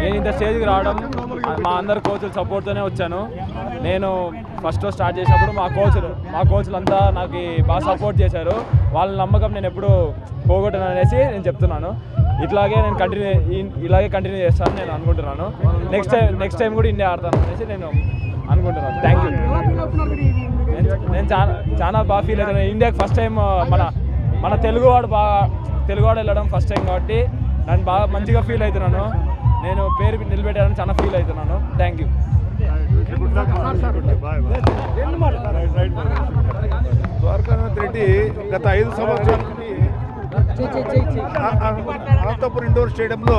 నేను ఇంత స్టేజ్కి రావడం మా అందరు కోచ్లు సపోర్ట్తోనే వచ్చాను. నేను ఫస్ట్ స్టార్ట్ చేసినప్పుడు మా కోచ్లు మా కోచ్లు అంతా నాకు బాగా సపోర్ట్ చేశారు. వాళ్ళ నమ్మకం నేను ఎప్పుడు పోగొట్టను అనేసి నేను చెప్తున్నాను. ఇట్లాగే నేను కంటిన్యూ ఇలాగే కంటిన్యూ చేస్తాను నేను అనుకుంటున్నాను. నెక్స్ట్ టైం నెక్స్ట్ టైం కూడా ఇండియా ఆడతాను అనేసి నేను అనుకుంటున్నాను. థ్యాంక్ యూ నేను- నేను చాలా చాలా బాగా ఫీల్ అవుతున్నాను. ఇండియాకి ఫస్ట్ టైం మన మన తెలుగువాడు బాగా తెలుగువాడు వెళ్ళడం ఫస్ట్ టైం కాబట్టి నేను బాగా మంచిగా ఫీల్ అవుతున్నాను. నేను పేరు నిలబెట్టాలని చాలా ఫీల్ అవుతున్నాను. థ్యాంక్ యూ ద్వారకానాథ్ రెడ్డి గత ఐదు సంవత్సరాల అనంతపురం ఇండోర్ స్టేడియంలో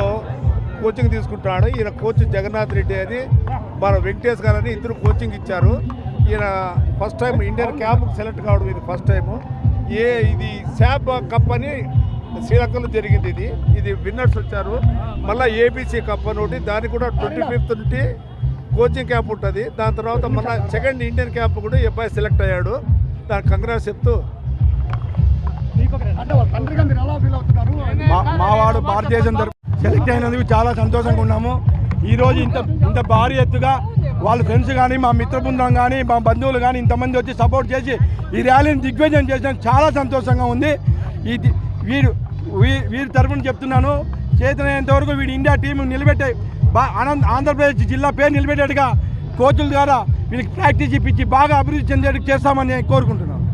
కోచింగ్ తీసుకుంటున్నాడు. ఈయన కోచ్ జగన్నాథ్ రెడ్డి అని. మన వెంకటేష్ గారు అని ఇద్దరు కోచింగ్ ఇచ్చారు. ఈయన first time Indian camp select కావడం ఇది ఫస్ట్ టైము ఏ ఇది శాప్ కప్ అని శ్రీలంకలో జరిగింది ఇది. ఇది విన్నర్స్ వచ్చారు. మళ్ళీ ఏబీసీ కప్ అని ఒకటి దానికి కూడా ట్వంటీ ఫిఫ్త్ నుండి కోచింగ్ క్యాంప్ ఉంటుంది. దాని తర్వాత మళ్ళీ సెకండ్ ఇండియన్ క్యాంప్ కూడా ఈ అబ్బాయి సెలెక్ట్ అయ్యాడు. దానికి కంగ్రాస్ చెప్తూ మా మావాడు భారతదేశం సెలెక్ట్ అయినందుకు చాలా సంతోషంగా ఉన్నాము. ఈ రోజు ఇంత ఇంత భారీ ఎత్తుగా వాళ్ళ ఫ్రెండ్స్ కానీ మా మిత్ర బృందం కానీ మా బంధువులు కానీ ఇంతమంది వచ్చి సపోర్ట్ చేసి ఈ ర్యాలీని దిగ్విజయం చేసిన చాలా సంతోషంగా ఉంది. ఈ వీరు వీ- వీరి తరఫున చెప్తున్నాను చేతనైనంత వరకు వీడు ఇండియా టీం నిలబెట్టే బా ఆనంద్ ఆంధ్రప్రదేశ్ జిల్లా పేరు నిలబెట్టేట్టుగా కోచుల ద్వారా వీళ్ళకి ప్రాక్టీస్ ఇప్పించి బాగా అభివృద్ధి చెందేట్టు చేస్తామని కోరుకుంటున్నాను.